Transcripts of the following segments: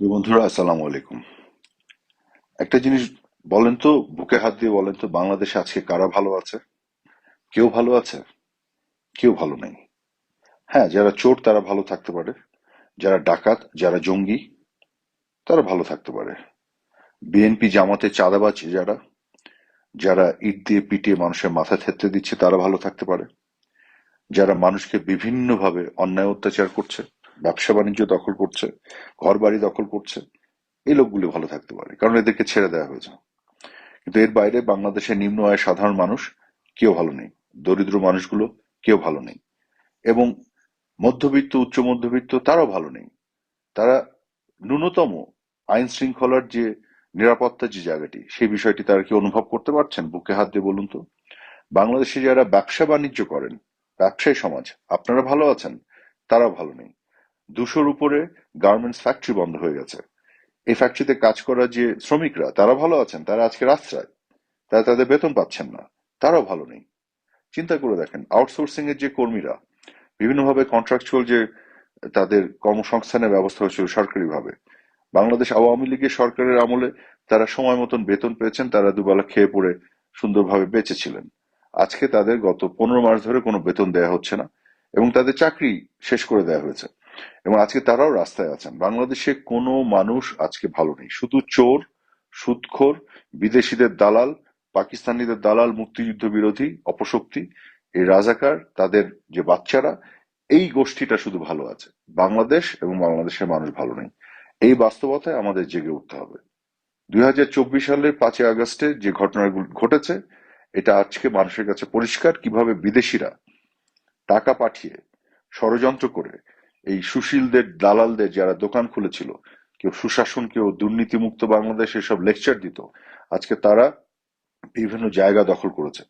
বন্ধুরা, আসসালামু আলাইকুম। একটা জিনিস বলেন তো, বুকে হাত দিয়ে বলেন তো, বাংলাদেশে আজকে কারা ভালো আছে? কেউ ভালো আছে? কেউ ভালো নেই। হ্যাঁ যারা চোর তারা ভালো থাকতে পারে, যারা ডাকাত, যারা জঙ্গি, তারা ভালো থাকতে পারে। বিএনপি জামাতে চাঁদাবাজ যারা যারা ইট দিয়ে পিটিয়ে মানুষের মাথা থেততে দিচ্ছে, তারা ভালো থাকতে পারে। যারা মানুষকে বিভিন্নভাবে অন্যায় অত্যাচার করছে ব্যবসা বাণিজ্য দখল করছে ঘর বাড়ি দখল করছে, এই লোকগুলি ভালো থাকতে পারে, কারণ এদেরকে ছেড়ে দেওয়া হয়েছে। কিন্তু এর বাইরে বাংলাদেশের নিম্ন আয়ের সাধারণ মানুষ কেউ ভালো নেই, দরিদ্র মানুষগুলো কেউ ভালো নেই, এবং মধ্যবিত্ত, উচ্চ মধ্যবিত্ত তারাও ভালো নেই। তারা ন্যূনতম আইন শৃঙ্খলার যে নিরাপত্তার যে জায়গাটি, সেই বিষয়টি তারা কি অনুভব করতে পারছেন? বুকে হাত দিয়ে বলুন তো। বাংলাদেশে যারা ব্যবসা বাণিজ্য করেন, ব্যবসায়ী সমাজ, আপনারা ভালো আছেন? তারাও ভালো নেই। দুশোর উপরে গার্মেন্টস ফ্যাক্টরি বন্ধ হয়ে গেছে। এই ফ্যাক্টরিতে কাজ করা যে শ্রমিকরা তারা ভালো আছেন, তারা আজকে রাস্তায়। তারা তাদের বেতন পাচ্ছেন না, তারাও ভালো নেই। চিন্তা করে দেখেন আউটসোর্সিং এর যে কর্মীরা, বিভিন্নভাবে কন্ট্রাকচুয়াল যে তাদের কর্মসংস্থানের ব্যবস্থা হয়েছিল সরকারিভাবে, বাংলাদেশ আওয়ামী লীগের সরকারের আমলে তারা সময় মতন বেতন পেয়েছেন, তারা দুবেলা খেয়ে পড়ে সুন্দরভাবে বেঁচেছিলেন। আজকে তাদের গত পনেরো মাস ধরে কোনো বেতন দেওয়া হচ্ছে না এবং তাদের চাকরি শেষ করে দেওয়া হয়েছে। এবং আজকে তারাও রাস্তায় আছেন। বাংলাদেশে কোনো মানুষ আজকে ভালো নেই। শুধু চোর সুদখোর বিদেশিদের দালাল, পাকিস্তানিদের দালাল মুক্তিযুদ্ধ বিরোধী অপশক্তি, এই রাজাকার, তাদের যে বাচ্চারা, এই গোষ্ঠীটা শুধু ভালো আছে। বাংলাদেশ এবং বাংলাদেশের মানুষ ভালো নেই। এই বাস্তবতায় আমাদের জেগে উঠতে হবে। দুই হাজার চব্বিশ সালের পাঁচই আগস্টে যে ঘটনাগুলো ঘটেছে, এটা আজকে মানুষের কাছে পরিষ্কার কীভাবে বিদেশিরা টাকা পাঠিয়ে ষড়যন্ত্র করে এই সুশীলদের, দালালদের যারা দোকান খুলেছিল, কেউ সুশাসন, কেউ দুর্নীতিমুক্ত বাংলাদেশ এসব লেকচার দিত। আজকে তারা বিভিন্ন জায়গা দখল করেছে।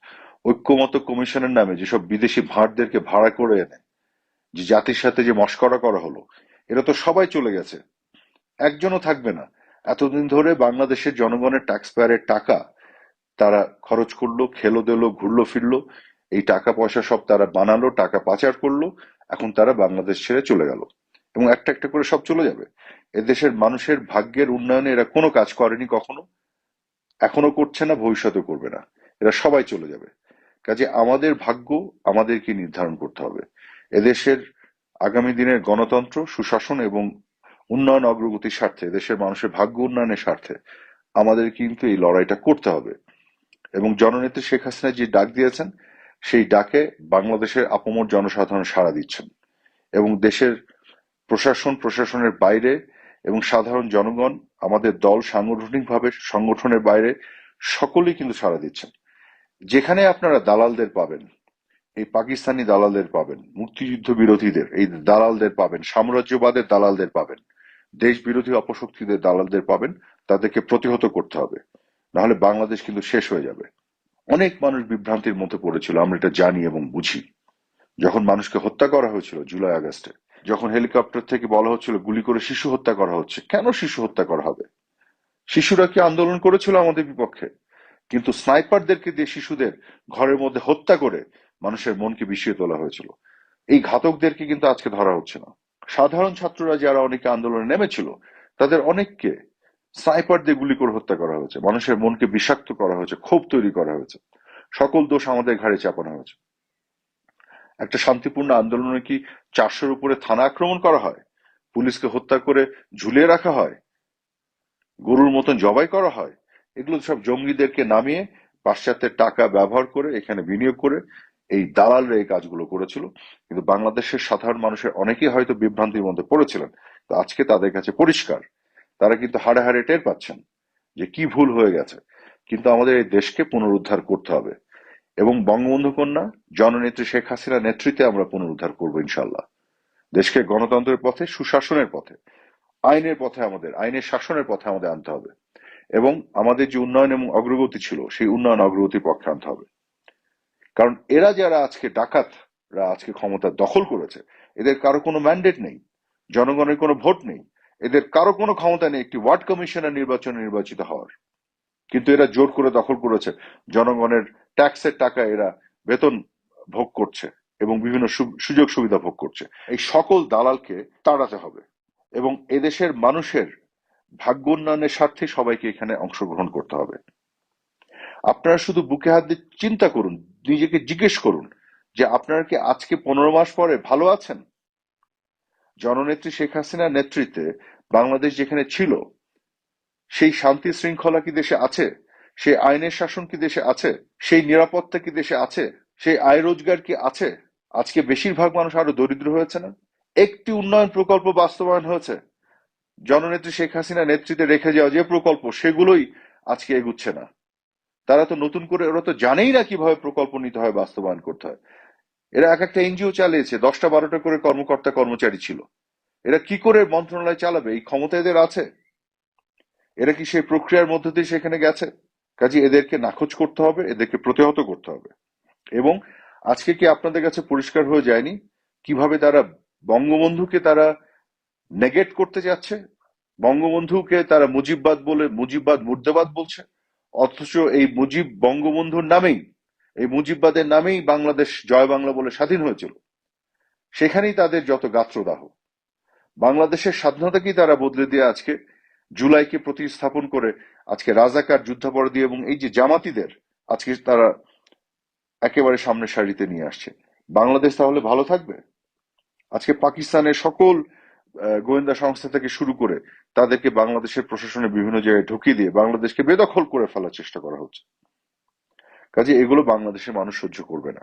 ঐক্যমত কমিশনের নামে যেসব বিদেশি ভাঁড়দেরকে ভাড়া করে এনে, যে জাতির সাথে যে মস্করা করা হলো, এরা তো সবাই চলে গেছে। একজনও থাকবে না। এতদিন ধরে বাংলাদেশের জনগণের ট্যাক্স পেয়ারের টাকা তারা খরচ করল খেলো দিলো ঘুরলো ফিরলো এই টাকা পয়সা সব তারা বানালো, টাকা পাচার করল এখন তারা বাংলাদেশ ছেড়ে চলে গেল। এবং একটা একটা করে সব চলে যাবে। এদেশের মানুষের ভাগ্যের উন্নয়নে এরা কোনো কাজ করেনি কখনো। এখনও করছে না ভবিষ্যতে করবে না। এরা সবাই চলে যাবে। কাজে আমাদের ভাগ্য আমাদেরকে নির্ধারণ করতে হবে। এদেশের আগামী দিনের গণতন্ত্র, সুশাসন এবং উন্নয়ন অগ্রগতির স্বার্থে দেশের মানুষের ভাগ্য উন্নয়নের স্বার্থে আমাদের কিন্তু এই লড়াইটা করতে হবে। এবং জননেত্রী শেখ হাসিনা যে ডাক দিয়েছেন সেই ডাকে বাংলাদেশের আপমর জনসাধারণ সাড়া দিচ্ছেন এবং দেশের প্রশাসন, প্রশাসনের বাইরে এবং সাধারণ জনগণ, আমাদের দল সাংগঠনিকভাবে সংগঠনের বাইরে সকলেই কিন্তু সাড়া দিচ্ছেন। যেখানে আপনারা দালালদের পাবেন, এই পাকিস্তানি দালালদের পাবেন, মুক্তিযুদ্ধ বিরোধীদের, এই দালালদের পাবেন, সাম্রাজ্যবাদের দালালদের পাবেন দেশ বিরোধী অপশক্তিদের দালালদের পাবেন, তাদেরকে প্রতিহত করতে হবে। নাহলে বাংলাদেশ কিন্তু শেষ হয়ে যাবে। অনেক মানুষ বিভ্রান্তির মধ্যে পড়েছিল, আমরা এটা জানি এবং বুঝি। যখন মানুষকে হত্যা করা হয়েছিল জুলাই আগস্টে, যখন হেলিকপ্টার থেকে বলা হচ্ছিল গুলি করে শিশু হত্যা করা হচ্ছে, কেন শিশু হত্যা করা হবে? শিশুরা কি আন্দোলন করেছিল আমাদের বিপক্ষে? কিন্তু স্নাইপারদেরকে দিয়ে শিশুদের ঘরের মধ্যে হত্যা করে মানুষের মনকে বিষিয়ে তোলা হয়েছিল। এই ঘাতকদেরকে কিন্তু আজকে ধরা হচ্ছে না। সাধারণ ছাত্ররা যারা অনেকে আন্দোলনে নেমেছিল, তাদের অনেককে স্নাইপার দিয়ে গুলি করে হত্যা করা হয়েছে। মানুষের মনকে বিষাক্ত করা হয়েছে, ক্ষোভ তৈরি করা হয়েছে। সকল দোষ আমাদের ঘাড়ে চাপানো হয়েছে। একটা শান্তিপূর্ণ আন্দোলনে কি চারশোর উপরে থানা আক্রমণ করা হয়? পুলিশকে হত্যা করে ঝুলিয়ে রাখা হয়? গরুর মতন জবাই করা হয়? এগুলো সব জঙ্গিদেরকে নামিয়ে পাশ্চাত্যের টাকা ব্যবহার করে, এখানে বিনিয়োগ করে এই দালালরা এই কাজগুলো করেছিল। কিন্তু বাংলাদেশের সাধারণ মানুষের অনেকেই হয়তো বিভ্রান্তির মধ্যে পড়েছিলেন। তো আজকে তাদের কাছে পরিষ্কার। তারা কিন্তু হাড়ে হাড়ে টের পাচ্ছেন যে কি ভুল হয়ে গেছে। কিন্তু আমাদের এই দেশকে পুনরুদ্ধার করতে হবে। এবং বঙ্গবন্ধু কন্যা, জননেত্রী শেখ হাসিনার নেতৃত্বে আমরা পুনরুদ্ধার করব ইনশাল্লাহ। দেশকে গণতন্ত্রের পথে, সুশাসনের পথে, আইনের পথে আমাদের, আইনের শাসনের পথে আমাদের আনতে হবে। এবং আমাদের যে উন্নয়ন এবং অগ্রগতি ছিল, সেই উন্নয়ন অগ্রগতির পক্ষে আনতে হবে। কারণ এরা যারা আজকে ডাকাতরা আজকে ক্ষমতা দখল করেছে, এদের কারও কোনো ম্যান্ডেট নেই, জনগণের কোনো ভোট নেই। এদের কারও কোনো ক্ষমতা নেই, একটি ওয়ার্ড কমিশনার নির্বাচনে নির্বাচিত হওয়ার। কিন্তু এরা জোর করে দখল করেছে। জনগণের ট্যাক্সের টাকা এরা বেতন ভোগ করছে এবং বিভিন্ন সুযোগ সুবিধা ভোগ করছে। এই সকল দালালকে তাড়াতে হবে এবং এদেশের মানুষের ভাগ্য উন্নয়নের স্বার্থে সবাইকে এখানে অংশগ্রহণ করতে হবে। আপনারা শুধু বুকে হাত দিয়ে চিন্তা করুন, নিজেকে জিজ্ঞেস করুন যে আপনারা কি আজকে পনেরো মাস পরে ভালো আছেন? জননেত্রী শেখ হাসিনার নেতৃত্বে বাংলাদেশ যেখানে ছিল, সেই শান্তি শৃঙ্খলা কি দেশে আছে? সেই আইনের শাসন কি দেশে আছে? সেই নিরাপত্তা কি দেশে আছে? সেই আয় রোজগার কি আছে? আজকে বেশিরভাগ মানুষ আরও দরিদ্র হয়েছে না? একটি উন্নয়ন প্রকল্প বাস্তবায়ন হয়েছে। জননেত্রী শেখ হাসিনা নেতৃত্বে রেখে যাওয়া যে প্রকল্প, সেগুলোই আজকে এগুচ্ছে না। তারা তো নতুন করে, ওরা তো জানেই না কীভাবে প্রকল্প নিতে হয়, বাস্তবায়ন করতে হয়। এরা এক একটা এনজিও চালিয়েছে, দশটা বারোটা করে কর্মকর্তা কর্মচারী ছিল। এরা কি করে মন্ত্রণালয় চালাবে? এই ক্ষমতা এদের আছে। এরা কি সেই প্রক্রিয়ার মধ্য দিয়ে সেখানে গেছে? কাজে এদেরকে নাকচ করতে হবে, এদেরকে প্রতিহত করতে হবে। এবং আজকে কি আপনাদের কাছে পরিষ্কার হয়ে যায়নি কীভাবে তারা বঙ্গবন্ধুকে তারা নেগেট করতে যাচ্ছে? বঙ্গবন্ধুকে তারা মুজিববাদ বলে, মুজিববাদ মুর্দাবাদ বলছে। অথচ এই মুজিব বঙ্গবন্ধুর নামেই, এই মুজিববাদের নামেই বাংলাদেশ জয় বাংলা বলে স্বাধীন হয়েছিল। সেখানেই তাদের যত গাত্রদাহ। বাংলাদেশের স্বাধীনতাকেই তারা বদলে দিয়ে আজকে জুলাইকে প্রতিস্থাপন করে আজকে রাজাকার যুদ্ধাপরাধী এবং এই যে জামাতিদের আজকে তারা একেবারে সামনের সারিতে নিয়ে আসছে। বাংলাদেশ তাহলে ভালো থাকবে? আজকে পাকিস্তানের সকল গোয়েন্দা সংস্থা থেকে শুরু করে তাদেরকে বাংলাদেশের প্রশাসনের বিভিন্ন জায়গায় ঢুকিয়ে দিয়ে বাংলাদেশকে বেদখল করে ফেলার চেষ্টা করা হচ্ছে। কাজে এগুলো বাংলাদেশের মানুষ সহ্য করবে না।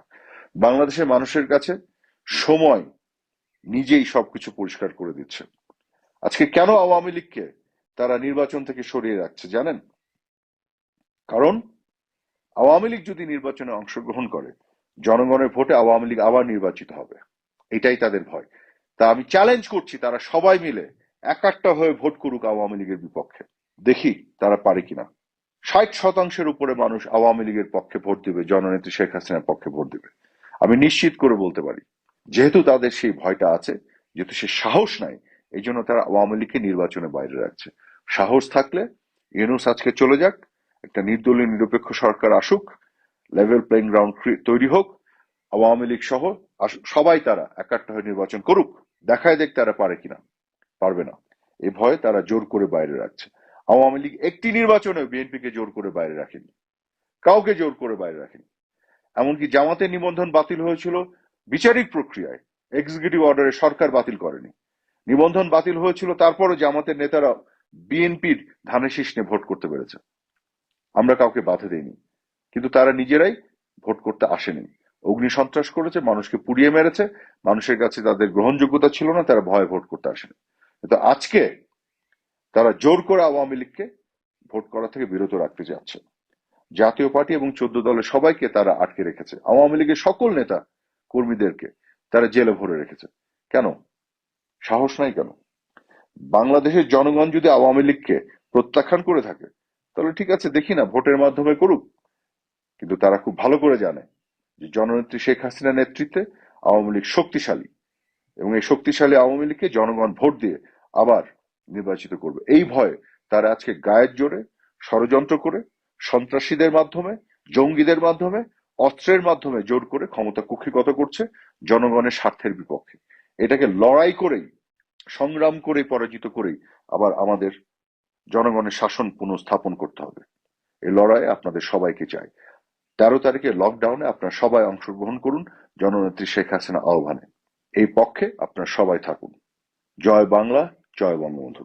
বাংলাদেশের মানুষের কাছে সময় নিজেই সবকিছু পরিষ্কার করে দিচ্ছে। আজকে কেন আওয়ামী লীগকে তারা নির্বাচন থেকে সরিয়ে রাখছে জানেন? কারণ আওয়ামী লীগ যদি নির্বাচনে অংশগ্রহণ করে, জনগণের ভোটে আওয়ামী লীগ আবার নির্বাচিত হবে। এটাই তাদের ভয়। তা আমি চ্যালেঞ্জ করছি তারা সবাই মিলে একাট্টা হয়ে ভোট করুক আওয়ামী লীগের বিপক্ষে। দেখি তারা পারে কিনা। ষাট শতাংশের উপরে মানুষ আওয়ামী লীগের পক্ষে ভোট দিবে, জননেত্রী শেখ হাসিনার পক্ষে ভোট দিবে। আমি নিশ্চিত করে বলতে পারি যেহেতু তাদের সেই ভয়টা আছে, যেহেতু সে সাহস নাই, এই জন্য তারা আওয়ামী লীগকে নির্বাচনে বাইরে রাখছে। সাহস থাকলে ইউনুস আজকে চলে যাক, একটা নির্দলীয় নিরপেক্ষ সরকার আসুক লেভেল প্লেইং গ্রাউন্ড তৈরি হোক, আওয়ামী লীগ সহ সবাই তারা একাট্টা হয়ে নির্বাচন করুক, দেখায় দেখ তারা পারে কিনা, পারবে না। এই ভয়ে তারা জোর করে বাইরে রাখছে। আওয়ামী লীগ একটি নির্বাচনে বিএনপিকে জোর করে বাইরে রাখেনি। কাউকে জোর করে বাইরে রাখেনি। এমনকি জামাতের নিবন্ধন বাতিল হয়েছিল বিচারিক প্রক্রিয়ায় এক্সিকিউটিভ অর্ডারে সরকার বাতিল করেনি। নিবন্ধন বাতিল হয়েছিল, তারপরও জামাতের নেতারা বিএনপির ধানের শীষ নিয়ে ভোট করতে পেরেছে। আমরা কাউকে বাধা দেইনি, কিন্তু তারা নিজেরাই ভোট করতে আসেনি। অগ্নি সন্ত্রাস করেছে, মানুষকে পুড়িয়ে মেরেছে, মানুষের কাছে তাদের গ্রহণযোগ্যতা ছিল না, তারা ভয়ে ভোট করতে আসেনি। কিন্তু আজকে তারা জোর করে আওয়ামী লীগকে ভোট করা থেকে বিরত রাখতে যাচ্ছে। জাতীয় পার্টি এবং চোদ্দ দলের সবাইকে তারা আটকে রেখেছে। আওয়ামী লীগের সকল নেতা কর্মীদেরকে তারা জেলে ভরে রেখেছে। কেন? সাহস নাই কেন? বাংলাদেশের জনগণ যদি আওয়ামী লীগকে প্রত্যাখ্যান করে থাকে, তাহলে ঠিক আছে, দেখি না, ভোটের মাধ্যমে করুক। কিন্তু তারা খুব ভালো করে জানে যে জননেত্রী শেখ হাসিনার নেতৃত্বে আওয়ামী লীগ শক্তিশালী এবং এই শক্তিশালী আওয়ামী লীগকে জনগণ ভোট দিয়ে আবার নির্বাচিত করবে। এই ভয়ে তারা আজকে গায়ের জোরে ষড়যন্ত্র করে সন্ত্রাসীদের মাধ্যমে, জঙ্গিদের মাধ্যমে অস্ত্রের মাধ্যমে জোর করে ক্ষমতা কুক্ষিগত করছে জনগণের স্বার্থের বিপক্ষে। এটাকে লড়াই করেই, সংগ্রাম করে পরাজিত করেই আবার আমাদের জনগণের শাসন পুনঃস্থাপন করতে হবে। এই লড়াই আপনাদের সবাইকে চাই। তেরো তারিখে লকডাউনে আপনারা সবাই অংশগ্রহণ করুন, জননেত্রী শেখ হাসিনা আহ্বানে। এই পক্ষে আপনারা সবাই থাকুন। জয় বাংলা, জয় বঙ্গবন্ধু।